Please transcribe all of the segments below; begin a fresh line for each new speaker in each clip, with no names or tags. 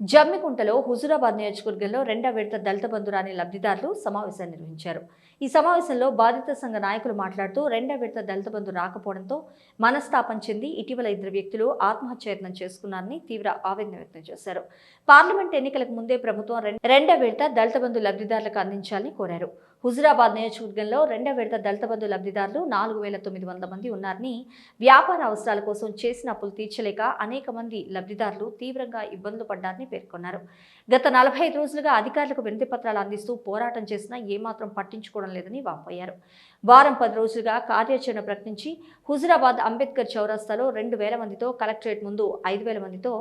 జమ్మికుంటలో హుజురాబాద్ నియోజకవర్గంలో రెండవ విడత దళిత బంధురాని లబ్ధిదారులు సమావేశాన్ని నిర్వహించారు. ఈ సమావేశంలో బాధిత సంఘ నాయకులు మాట్లాడుతూ రెండవ విడత దళిత బంధు రాకపోవడంతో మనస్తాపం చెంది ఇటీవల ఇద్దరు వ్యక్తులు ఆత్మహత్యయత్నం చేసుకున్నారని తీవ్ర ఆవేదన వ్యక్తం చేశారు. పార్లమెంట్ ఎన్నికలకు ముందే ప్రభుత్వం రెం- రెండవ విడత దళిత బంధు లబ్ధిదారులకు అందించాలని కోరారు. హుజురాబాద్ నియోజకవర్గంలో రెండవ విడత దళిత బంధు లబ్ధిదారులు నాలుగు వేల తొమ్మిది వందల మంది ఉన్నారని వ్యాపార అవసరాల కోసం చేసిన అప్పులు తీర్చలేక అనేక మంది లబ్ధిదారులు తీవ్రంగా ఇబ్బందులు పడ్డారని పేర్కొన్నారు. గత నలభై ఐదు రోజులుగా అధికారులకు వినతి పత్రాలు అందిస్తూ పోరాటం చేసినా ఏమాత్రం పట్టించుకోవడం లేదని వాపోయారు వారం పది రోజులుగా కార్యాచరణ ప్రకటించి హుజురాబాద్ అంబేద్కర్ చౌరస్తాలో రెండు వేల మందితో కలెక్టరేట్ ముందు ఐదు వేల మందితో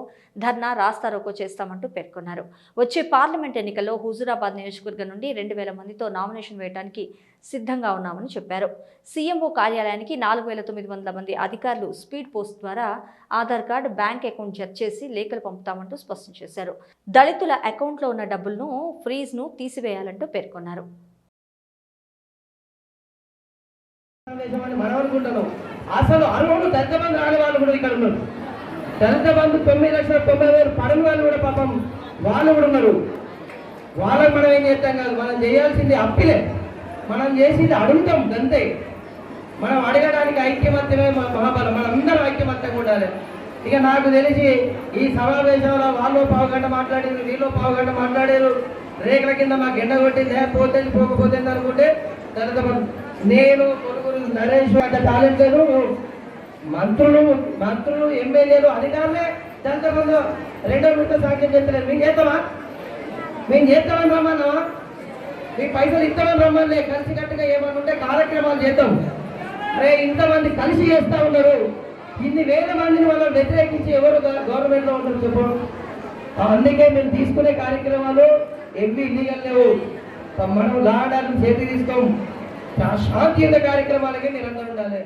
ధర్నా రాస్తారోకో చేస్తామంటూ పేర్కొన్నారు. వచ్చే పార్లమెంట్ ఎన్నికల్లో హుజురాబాద్ నియోజకవర్గం నుండి రెండు వేల మందితో నామినేషన్ వేయడానికి సిద్ధంగా ఉన్నామని చెప్పారు. సీఎంఓ కార్యాలయానికి నాలుగు వేల తొమ్మిది వందల మంది అధికారులు స్పీడ్ పోస్ట్ ద్వారా ఆధార్ కార్డు బ్యాంక్ అకౌంట్ జత చేసి లేఖలు పంపుతామంటూ స్పష్టం చేశారు. దళితుల అకౌంట్లో ఉన్న డబ్బులను ఫ్రీజ్ను తీసివేయాలంటూ పేర్కొన్నారు.
అసలు అరువులు దళిత బంధు రాని వాళ్ళు కూడా ఇక్కడ ఉన్నారు. దళిత బంధు తొమ్మిది లక్షల తొంభై వేలు పడని వాళ్ళు కూడా పాపం వాళ్ళు కూడా ఉన్నారు. వాళ్ళకి మనం ఏం చేస్తాం కాదు మనం చేయాల్సింది అప్పిలే. మనం చేసింది అడుగుతాం అంతే మనం అడగడానికి ఐక్యమత్యమే మహాబలం. మనం అందరం ఐక్యమత్యంగా ఉండాలి. ఇక నాకు తెలిసి ఈ సమావేశంలో వాళ్ళు పావుగంట మాట్లాడారు వీళ్ళు పావుగంట మాట్లాడారు. రేఖల కింద మాకు ఎండ కొట్టిందే పోతే పోకపోతే అనుకుంటే తర్వాత నేను కొనుగోలు నరేష్ అంటే టాలెంట్ లేదు మంత్రులు మంత్రులు ఎమ్మెల్యేలు అధికారులే దాంతో బంధు రెండో విడత సాధ్యం చెప్తలేదు మేము చేస్తామా? మేము చేస్తామని రమ్మన్నా మీకు పైసలు ఇస్తామని రమ్మని కలిసి కట్టుగా ఏమన్నా ఉంటే కార్యక్రమాలు చేద్దాం. అరే ఇంతమంది కలిసి చేస్తా ఉన్నారు. ఇన్ని వేల మందిని వాళ్ళ వ్యతిరేకించి ఎవరు గవర్నమెంట్లో ఉంటారు చెప్పండి అందుకే మేము తీసుకునే కార్యక్రమాలు ఎవ్వి ఇల్లీగల్ లేవు. మనం లాడాలను చేతి తీసుకోం. శాంతియుత కార్యక్రమాలకే నిరంతరం ఉండాలి.